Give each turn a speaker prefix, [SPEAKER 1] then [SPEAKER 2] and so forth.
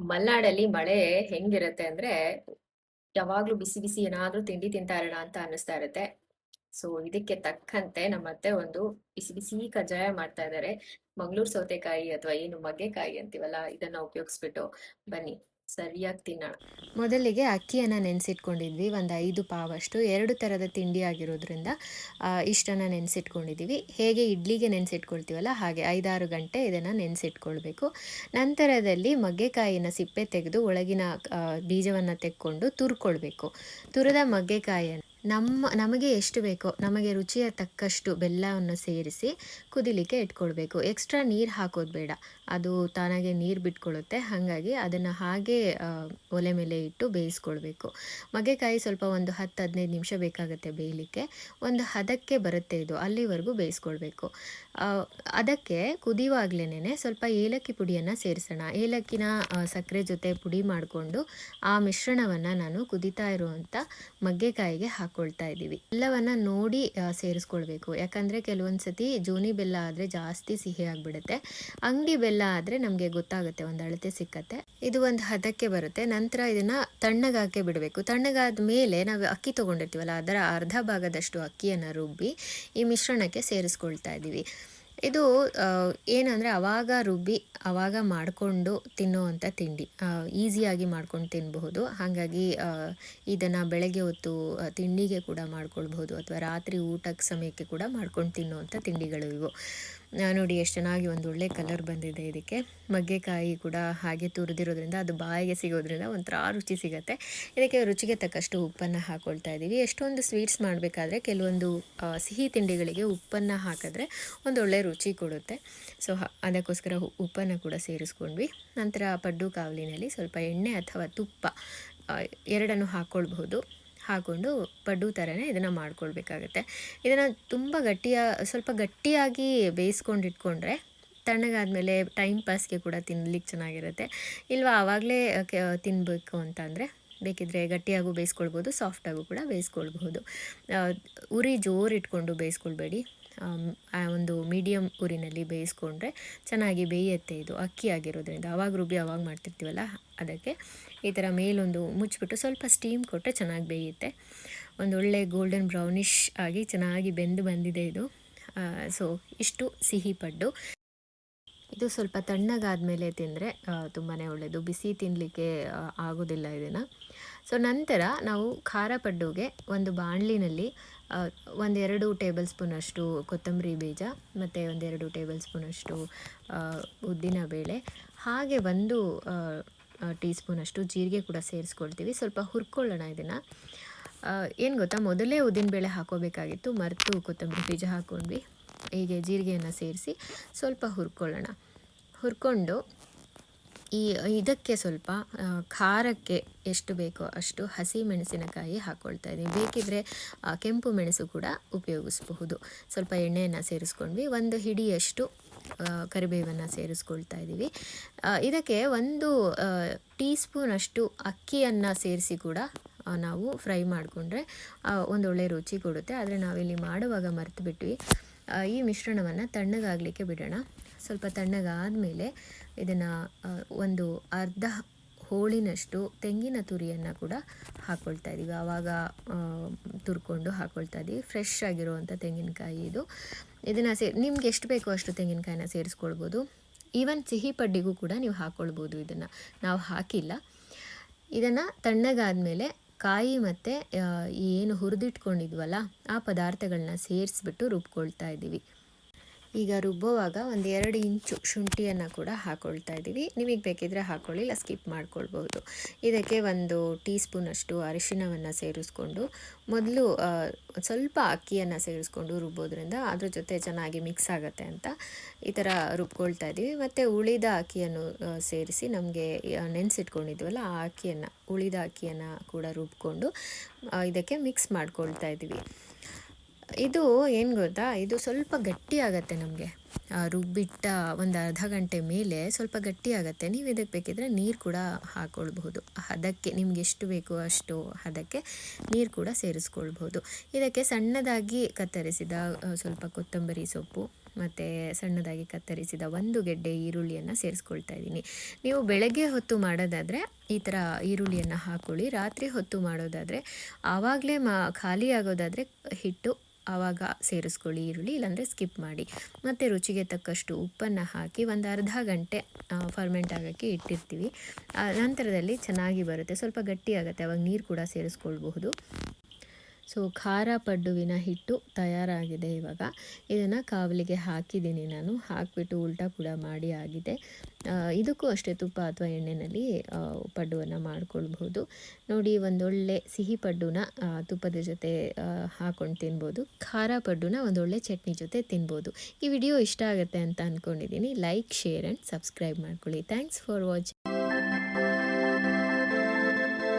[SPEAKER 1] ಮಲ್ನಾಡಲ್ಲಿ ಮಳೆ ಹೆಂಗಿರುತ್ತೆ ಅಂದ್ರೆ, ಯಾವಾಗ್ಲೂ ಬಿಸಿ ಬಿಸಿ ಏನಾದ್ರೂ ತಿಂಡಿ ತಿಂತಾ ಇರೋಣ ಅಂತ ಅನ್ನಿಸ್ತಾ ಇರುತ್ತೆ. ಸೊ ಇದಕ್ಕೆ ತಕ್ಕಂತೆ ನಮ್ಮತ್ತೆ ಒಂದು ಬಿಸಿ ಬಿಸಿ ಕಜ್ಜಾಯ ಮಾಡ್ತಾ ಇದ್ದಾರೆ. ಮಂಗಳೂರು ಸೌತೆಕಾಯಿ ಅಥವಾ ಏನು ಮಗ್ಗೆಕಾಯಿ ಅಂತೀವಲ್ಲ ಇದನ್ನ ಉಪಯೋಗಿಸ್ಬಿಟ್ಟು ಬನ್ನಿ ಸರಿಯಾಗಿ ತಿನ್ನೋಣ. ಮೊದಲಿಗೆ ಅಕ್ಕಿಯನ್ನು ನೆನೆಸಿಟ್ಕೊಂಡಿದ್ವಿ ಒಂದು ಐದು ಪಾವಷ್ಟು. ಎರಡು ಥರದ ತಿಂಡಿ ಆಗಿರೋದ್ರಿಂದ ಇಷ್ಟನ್ನು ನೆನೆಸಿಟ್ಕೊಂಡಿದ್ದೀವಿ. ಹೇಗೆ ಇಡ್ಲಿಗೆ ನೆನೆಸಿಟ್ಕೊಳ್ತೀವಲ್ಲ, ಹಾಗೆ 5-6 ಗಂಟೆ ಇದನ್ನು ನೆನೆಸಿಟ್ಕೊಳ್ಬೇಕು. ನಂತರದಲ್ಲಿ ಮಗ್ಗೆಕಾಯಿನ ಸಿಪ್ಪೆ ತೆಗೆದು ಒಳಗಿನ ಬೀಜವನ್ನ ತೆಕ್ಕೊಂಡು ತುರ್ಕೊಳ್ಬೇಕು. ತುರಿದ ಮಗ್ಗೆಕಾಯಿಯನ್ನು ನಮ್ಮ, ನಮಗೆ ಎಷ್ಟು ಬೇಕೋ, ನಮಗೆ ರುಚಿಯ ತಕ್ಕಷ್ಟು ಬೆಲ್ಲವನ್ನು ಸೇರಿಸಿ ಕುದಿಲಿಕ್ಕೆ ಇಟ್ಕೊಳ್ಬೇಕು. ಎಕ್ಸ್ಟ್ರಾ ನೀರು ಹಾಕೋದು ಬೇಡ. ಅದು ತಾನಾಗೆ ನೀರು ಬಿಟ್ಕೊಳ್ಳುತ್ತೆ. ಹಾಗಾಗಿ ಅದನ್ನು ಹಾಗೇ ಒಲೆ ಮೇಲೆ ಇಟ್ಟು ಬೇಯಿಸ್ಕೊಳ್ಬೇಕು. ಮಗೆಕಾಯಿ ಸ್ವಲ್ಪ ಒಂದು 10-15 ನಿಮಿಷ ಬೇಕಾಗುತ್ತೆ ಬೇಯಲಿಕ್ಕೆ. ಒಂದು ಹದಕ್ಕೆ ಬರುತ್ತೆ ಇದು ಅಲ್ಲಿವರೆಗೂ ಬೇಯಿಸ್ಕೊಳ್ಬೇಕು. ಅದಕ್ಕೆ ಕುದಿಯುವಾಗ್ಲೇನೆ ಸ್ವಲ್ಪ ಏಲಕ್ಕಿ ಪುಡಿಯನ್ನು ಸೇರಿಸೋಣ. ಏಲಕ್ಕಿನ ಸಕ್ಕರೆ ಜೊತೆ ಪುಡಿ ಮಾಡಿಕೊಂಡು ಆ ಮಿಶ್ರಣವನ್ನು ನಾನು ಕುದಿತಾ ಇರುವಂಥ ಮಗ್ಗೆಕಾಯಿಗೆ ಹಾಕ್ಕೊಳ್ತಾ ಇದ್ದೀವಿ. ಎಲ್ಲವನ್ನ ನೋಡಿ ಸೇರಿಸ್ಕೊಳ್ಬೇಕು. ಯಾಕಂದರೆ ಕೆಲವೊಂದು ಸತಿ ಜೋನಿ ಬೆಲ್ಲ ಆದರೆ ಜಾಸ್ತಿ ಸಿಹಿ ಆಗಿಬಿಡುತ್ತೆ. ಅಂಗಡಿ ಬೆಲ್ಲ ಆದರೆ ನಮಗೆ ಗೊತ್ತಾಗುತ್ತೆ, ಒಂದು ಅಳತೆ ಸಿಕ್ಕತ್ತೆ. ಇದು ಒಂದು ಹದಕ್ಕೆ ಬರುತ್ತೆ. ನಂತರ ಇದನ್ನು ತಣ್ಣಗಾಕೆ ಬಿಡಬೇಕು. ತಣ್ಣಗಾದ ಮೇಲೆ ನಾವು ಅಕ್ಕಿ ತೊಗೊಂಡಿರ್ತೀವಲ್ಲ, ಅದರ ಅರ್ಧ ಭಾಗದಷ್ಟು ಅಕ್ಕಿಯನ್ನು ರುಬ್ಬಿ ಈ ಮಿಶ್ರಣಕ್ಕೆ ಸೇರಿಸ್ಕೊಳ್ತಾ ಇದ್ದೀವಿ. ಇದು ಏನಂದರೆ ಆವಾಗ ರುಬ್ಬಿ, ಅವಾಗ ಮಾಡಿಕೊಂಡು ತಿನ್ನುವಂಥ ತಿಂಡಿ. ಈಸಿಯಾಗಿ ಮಾಡ್ಕೊಂಡು ತಿನ್ನಬಹುದು ಹಾಗಾಗಿ ಇದನ್ನು ಬೆಳಗ್ಗೆ ಹೊತ್ತು ತಿಂಡಿಗೆ ಕೂಡ ಮಾಡ್ಕೊಳ್ಬಹುದು. ಅಥವಾ ರಾತ್ರಿ ಊಟಕ್ಕೆ ಸಮಯಕ್ಕೆ ಕೂಡ ಮಾಡ್ಕೊಂಡು ತಿನ್ನುವಂಥ ತಿಂಡಿಗಳು ಇವು. ನೋಡಿ ಎಷ್ಟು ಚೆನ್ನಾಗಿ ಒಂದು ಒಳ್ಳೆ ಕಲರ್ ಬಂದಿದೆ ಇದಕ್ಕೆ. ಮಗ್ಗೆಕಾಯಿ ಕೂಡ ಹಾಗೆ ತುರಿದಿರೋದ್ರಿಂದ ಅದು ಬಾಯಿಗೆ ಸಿಗೋದ್ರಿಂದ ಒಂಥರ ರುಚಿ ಸಿಗುತ್ತೆ. ಇದಕ್ಕೆ ರುಚಿಗೆ ತಕ್ಕಷ್ಟು ಉಪ್ಪನ್ನು ಹಾಕ್ಕೊಳ್ತಾ ಇದ್ದೀವಿ ಎಷ್ಟೊಂದು ಸ್ವೀಟ್ಸ್ ಮಾಡಬೇಕಾದ್ರೆ ಕೆಲವೊಂದು ಸಿಹಿ ತಿಂಡಿಗಳಿಗೆ ಉಪ್ಪನ್ನು ಹಾಕಿದ್ರೆ ಒಂದು ಒಳ್ಳೆ ರುಚಿ ಕೊಡುತ್ತೆ. ಸೊ ಅದಕ್ಕೋಸ್ಕರ ಉಪ್ಪನ್ನು ಕೂಡ ಸೇರಿಸ್ಕೊಂಡ್ವಿ. ನಂತರ ಪಡ್ಡು ಕಾವಲಿನಲ್ಲಿ ಸ್ವಲ್ಪ ಎಣ್ಣೆ ಅಥವಾ ತುಪ್ಪ ಎರಡನ್ನು ಹಾಕ್ಕೊಳ್ಬಹುದು ಹಾಕ್ಕೊಂಡು ಪಡ್ಡು ಥರನೇ ಇದನ್ನು ಮಾಡ್ಕೊಳ್ಬೇಕಾಗತ್ತೆ. ಇದನ್ನು ತುಂಬ ಗಟ್ಟಿಯ, ಸ್ವಲ್ಪ ಗಟ್ಟಿಯಾಗಿ ಬೇಯಿಸ್ಕೊಂಡು ಇಟ್ಕೊಂಡ್ರೆ ತಣ್ಣಗಾದಮೇಲೆ ಟೈಮ್ ಪಾಸ್ಗೆ ಕೂಡ ತಿನ್ನಲಿಕ್ಕೆ ಚೆನ್ನಾಗಿರುತ್ತೆ. ಇಲ್ವಾ ಆವಾಗಲೇ ತಿನ್ನಬೇಕು ಅಂತಂದರೆ ಬೇಕಿದ್ರೆ ಗಟ್ಟಿಯಾಗೂ ಬೇಯಿಸ್ಕೊಳ್ಬೋದು, ಸಾಫ್ಟಾಗೂ ಕೂಡ ಬೇಯಿಸ್ಕೊಳ್ಬಹುದು. ಉರಿ ಜೋರು ಇಟ್ಕೊಂಡು ಬೇಯಿಸ್ಕೊಳ್ಬೇಡಿ. ಆ ಒಂದು ಮೀಡಿಯಮ್ ಊರಿನಲ್ಲಿ ಬೇಯಿಸ್ಕೊಂಡ್ರೆ ಚೆನ್ನಾಗಿ ಬೇಯುತ್ತೆ ಇದು, ಅಕ್ಕಿ ಆಗಿರೋದ್ರಿಂದ. ಆವಾಗ ರುಬ್ಬಿ ಅವಾಗ ಮಾಡ್ತಿರ್ತೀವಲ್ಲ, ಅದಕ್ಕೆ ಈ ಥರ ಮೇಲೊಂದು ಮುಚ್ಚಿಬಿಟ್ಟು ಸ್ವಲ್ಪ ಸ್ಟೀಮ್ ಕೊಟ್ಟರೆ ಚೆನ್ನಾಗಿ ಬೇಯುತ್ತೆ. ಒಂದು ಒಳ್ಳೆ ಗೋಲ್ಡನ್ ಬ್ರೌನಿಷ್ ಆಗಿ ಚೆನ್ನಾಗಿ ಬೆಂದು ಬಂದಿದೆ ಇದು. ಸೊ ಇಷ್ಟು ಸಿಹಿ ಪಡ್ಡು. ಇದು ಸ್ವಲ್ಪ ತಣ್ಣಗಾದ್ಮೇಲೆ ತಿಂದರೆ ತುಂಬಾ ಒಳ್ಳೆಯದು ಬಿಸಿ ತಿನ್ನಲಿಕ್ಕೆ ಆಗೋದಿಲ್ಲ ಇದನ್ನು. ಸೊ ನಂತರ ನಾವು ಖಾರ ಪಡ್ಡುಗೆ ಒಂದು ಬಾಣಲಿನಲ್ಲಿ ಒಂದೆರಡು ಟೇಬಲ್ ಸ್ಪೂನಷ್ಟು ಕೊತ್ತಂಬರಿ ಬೀಜ, ಮತ್ತು ಒಂದೆರಡು ಟೇಬಲ್ ಸ್ಪೂನಷ್ಟು ಉದ್ದಿನಬೇಳೆ ಹಾಗೆ ಒಂದು ಟೀ ಸ್ಪೂನಷ್ಟು ಜೀರಿಗೆ ಕೂಡ ಸೇರಿಸ್ಕೊಳ್ತೀವಿ. ಸ್ವಲ್ಪ ಹುರ್ಕೊಳ್ಳೋಣ ಇದನ್ನು. ಏನು ಗೊತ್ತಾ? ಮೊದಲೇ ಉದ್ದಿನಬೇಳೆ ಹಾಕೋಬೇಕಾಗಿತ್ತು, ಮರೆತು ಕೊತ್ತಂಬರಿ ಬೀಜ ಹಾಕ್ಕೊಂಡ್ವಿ ಹೀಗೆ ಜೀರಿಗೆಯನ್ನು ಸೇರಿಸಿ ಸ್ವಲ್ಪ ಹುರ್ಕೊಳ್ಳೋಣ. ಹುರ್ಕೊಂಡು ಈ ಇದಕ್ಕೆ ಸ್ವಲ್ಪ ಖಾರಕ್ಕೆ ಎಷ್ಟು ಬೇಕೋ ಅಷ್ಟು ಹಸಿ ಮೆಣಸಿನಕಾಯಿ ಹಾಕ್ಕೊಳ್ತಾ ಇದ್ದೀನಿ. ಬೇಕಿದ್ರೆ ಕೆಂಪು ಮೆಣಸು ಕೂಡ ಉಪಯೋಗಿಸಬಹುದು. ಸ್ವಲ್ಪ ಎಣ್ಣೆಯನ್ನು ಸೇರಿಸ್ಕೊಂಡ್ವಿ. ಒಂದು ಹಿಡಿಯಷ್ಟು ಕರಿಬೇವನ್ನು ಸೇರಿಸ್ಕೊಳ್ತಾ ಇದ್ದೀವಿ. ಇದಕ್ಕೆ ಒಂದು ಟೀ ಸ್ಪೂನಷ್ಟು ಅಕ್ಕಿಯನ್ನು ಸೇರಿಸಿ ಕೂಡ ನಾವು ಫ್ರೈ ಮಾಡಿಕೊಂಡ್ರೆ ಒಂದೊಳ್ಳೆ ರುಚಿ ಕೊಡುತ್ತೆ. ಆದರೆ ನಾವಿಲ್ಲಿ ಮಾಡುವಾಗ ಮರೆತು ಬಿಟ್ವಿ ಈ ಮಿಶ್ರಣವನ್ನು ತಣ್ಣಗಾಗಲಿಕ್ಕೆ ಬಿಡೋಣ. ಸ್ವಲ್ಪ ತಣ್ಣಗಾದಮೇಲೆ ಇದನ್ನು ಒಂದು ಅರ್ಧ ಹೋಳಿನಷ್ಟು ತೆಂಗಿನ ತುರಿಯನ್ನು ಕೂಡ ಹಾಕ್ಕೊಳ್ತಾ ಇದ್ದೀವಿ ಆವಾಗ ತುರ್ಕೊಂಡು ಹಾಕ್ಕೊಳ್ತಾ ಇದ್ದೀವಿ ಫ್ರೆಶ್ ಆಗಿರುವಂಥ ತೆಂಗಿನಕಾಯಿ ಇದು. ಇದನ್ನು ಸೇ, ನಿಮ್ಗೆ ಎಷ್ಟು ಬೇಕೋ ಅಷ್ಟು ತೆಂಗಿನಕಾಯಿನ ಸೇರಿಸ್ಕೊಳ್ಬೋದು. ಈವನ್ ಸಿಹಿ ಪಡ್ಡಿಗೂ ಕೂಡ ನೀವು ಹಾಕ್ಕೊಳ್ಬೋದು ಇದನ್ನು. ನಾವು ಹಾಕಿಲ್ಲ. ಇದನ್ನು ತಣ್ಣಗಾದ್ಮೇಲೆ ಕಾಯಿ ಮತ್ತು ಏನು ಹುರಿದಿಟ್ಕೊಂಡಿದ್ವಲ್ಲ, ಆ ಪದಾರ್ಥಗಳನ್ನ ಸೇರಿಸ್ಬಿಟ್ಟು ರುಬ್ಕೊಳ್ತಾ ಇದ್ದೀವಿ ಈಗ ರುಬ್ಬುವಾಗ ಒಂದು ಎರಡು ಇಂಚು ಶುಂಠಿಯನ್ನು ಕೂಡ ಹಾಕ್ಕೊಳ್ತಾ ಇದ್ದೀವಿ. ನಿಮಗೆ ಬೇಕಿದ್ರೆ ಹಾಕ್ಕೊಳ್ಳಿ ಇಲ್ಲ ಸ್ಕಿಪ್ ಮಾಡ್ಕೊಳ್ಬೋದು ಇದಕ್ಕೆ ಒಂದು ಟೀ ಸ್ಪೂನಷ್ಟು ಅರಿಶಿಣವನ್ನು ಸೇರಿಸ್ಕೊಂಡು, ಮೊದಲು ಸ್ವಲ್ಪ ಅಕ್ಕಿಯನ್ನು ಸೇರಿಸ್ಕೊಂಡು ರುಬ್ಬೋದ್ರಿಂದ ಅದ್ರ ಜೊತೆ ಚೆನ್ನಾಗಿ ಮಿಕ್ಸ್ ಆಗುತ್ತೆ ಅಂತ ಈ ಥರ ರುಬ್ಕೊಳ್ತಾ ಇದ್ದೀವಿ. ಮತ್ತು ಉಳಿದ ಅಕ್ಕಿಯನ್ನು ಸೇರಿಸಿ ನಮಗೆ ನೆನೆಸಿಟ್ಕೊಂಡಿದ್ವಲ್ಲ ಆ ಅಕ್ಕಿಯನ್ನು, ಉಳಿದ ಅಕ್ಕಿಯನ್ನು ಕೂಡ ರುಬ್ಕೊಂಡು ಇದಕ್ಕೆ ಮಿಕ್ಸ್ ಮಾಡ್ಕೊಳ್ತಾ ಇದ್ದೀವಿ. ಇದು ಏನು ಗೊತ್ತಾ? ಇದು ಸ್ವಲ್ಪ ಗಟ್ಟಿ ಆಗುತ್ತೆ ನಮಗೆ. ರುಬ್ಬಿಟ್ಟ ಒಂದು ಅರ್ಧ ಗಂಟೆ ಮೇಲೆ ಸ್ವಲ್ಪ ಗಟ್ಟಿ ಆಗುತ್ತೆ. ನೀವು ಇದಕ್ಕೆ ಬೇಕಿದ್ರೆ ನೀರು ಕೂಡ ಹಾಕ್ಕೊಳ್ಬಹುದು ಹದಕ್ಕೆ ನಿಮ್ಗೆ ಎಷ್ಟು ಬೇಕೋ ಅಷ್ಟು ಹದಕ್ಕೆ ನೀರು ಕೂಡ ಸೇರಿಸ್ಕೊಳ್ಬಹುದು. ಇದಕ್ಕೆ ಸಣ್ಣದಾಗಿ ಕತ್ತರಿಸಿದ ಸ್ವಲ್ಪ ಕೊತ್ತಂಬರಿ ಸೊಪ್ಪು ಮತ್ತು ಸಣ್ಣದಾಗಿ ಕತ್ತರಿಸಿದ ಒಂದು ಗೆಡ್ಡೆ ಈರುಳ್ಳಿಯನ್ನು ಸೇರಿಸ್ಕೊಳ್ತಾ ಇದ್ದೀನಿ. ನೀವು ಬೆಳಗ್ಗೆ ಹೊತ್ತು ಮಾಡೋದಾದರೆ ಈ ಥರ ಈರುಳ್ಳಿಯನ್ನು ಹಾಕ್ಕೊಳ್ಳಿ ರಾತ್ರಿ ಹೊತ್ತು ಮಾಡೋದಾದರೆ ಆವಾಗಲೇ ಮಾ, ಖಾಲಿ ಆಗೋದಾದರೆ ಹಿಟ್ಟು ಆವಾಗ ಸೇರಿಸ್ಕೊಳ್ಳಿ, ಈರುಳ್ಳಿ, ಇಲ್ಲಾಂದರೆ ಸ್ಕಿಪ್ ಮಾಡಿ. ಮತ್ತು ರುಚಿಗೆ ತಕ್ಕಷ್ಟು ಉಪ್ಪನ್ನು ಹಾಕಿ ಒಂದು ಅರ್ಧ ಗಂಟೆ ಫರ್ಮೆಂಟ್ ಆಗೋಕ್ಕೆ ಇಟ್ಟಿರ್ತೀವಿ. ನಂತರದಲ್ಲಿ ಚೆನ್ನಾಗಿ ಬರುತ್ತೆ. ಸ್ವಲ್ಪ ಗಟ್ಟಿ ಆಗುತ್ತೆ ಅವಾಗ ನೀರು ಕೂಡ ಸೇರಿಸ್ಕೊಳ್ಬಹುದು. ಸೊ ಖಾರ ಪಡ್ಡುವಿನ ಹಿಟ್ಟು ತಯಾರಾಗಿದೆ ಇವಾಗ. ಇದನ್ನು ಕಾವಲಿಗೆ ಹಾಕಿದ್ದೀನಿ ನಾನು. ಹಾಕಿಬಿಟ್ಟು ಉಲ್ಟಾ ಕೂಡ ಮಾಡಿ ಆಗಿದೆ. ಇದಕ್ಕೂ ಅಷ್ಟೇ ತುಪ್ಪ ಅಥವಾ ಎಣ್ಣೆಯಲ್ಲಿ ಪಡ್ಡುವನ್ನು ಮಾಡ್ಕೊಳ್ಬೋದು ನೋಡಿ, ಒಂದೊಳ್ಳೆ ಸಿಹಿ ಪಡ್ಡುನ ತುಪ್ಪದ ಜೊತೆ ಹಾಕೊಂಡು ತಿನ್ಬೋದು. ಖಾರ ಪಡ್ಡುನ ಒಂದೊಳ್ಳೆ ಚಟ್ನಿ ಜೊತೆ ತಿನ್ಬೋದು. ಈ ವಿಡಿಯೋ ಇಷ್ಟ ಆಗುತ್ತೆ ಅಂತ ಅಂದ್ಕೊಂಡಿದ್ದೀನಿ ಲೈಕ್, ಶೇರ್ ಆ್ಯಂಡ್ ಸಬ್ಸ್ಕ್ರೈಬ್ ಮಾಡ್ಕೊಳ್ಳಿ. Thanks for watching